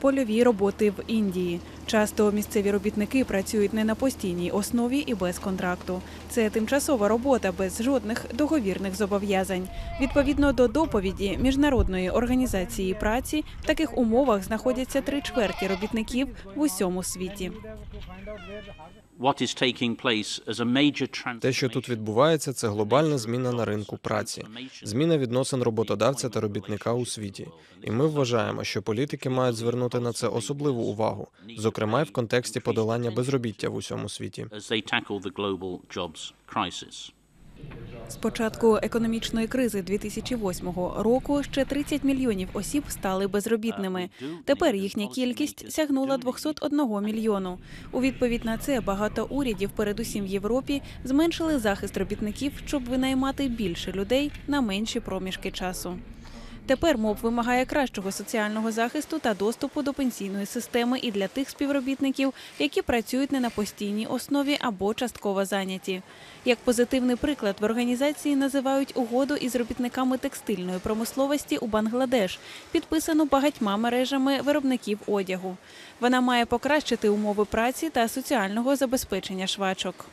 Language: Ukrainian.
польові роботи в Індії. Часто місцеві робітники працюють не на постійній основі і без контракту. Це тимчасова робота без жодних договірних зобов'язань. Відповідно до доповіді міжнародної організації праці, в таких умовах знаходяться три чверті робітників в усьому світі. Те, що тут відбувається, це глобальна зміна на ринку праці, зміна відносин роботодавця та робітника у світі. І ми вважаємо, що політики мають звернути на це особливу увагу, зокрема й в контексті подолання безробіття в усьому світі. З початку економічної кризи 2008 року ще 30 мільйонів осіб стали безробітними. Тепер їхня кількість сягнула 201 мільйону. У відповідь на це багато урядів, передусім в Європі, зменшили захист робітників, щоб винаймати більше людей на менші проміжки часу. Тепер МОП вимагає кращого соціального захисту та доступу до пенсійної системи і для тих співробітників, які працюють не на постійній основі або частково зайняті. Як позитивний приклад в організації називають угоду із робітниками текстильної промисловості у Бангладеш, підписану багатьма мережами виробників одягу. Вона має покращити умови праці та соціального забезпечення швачок.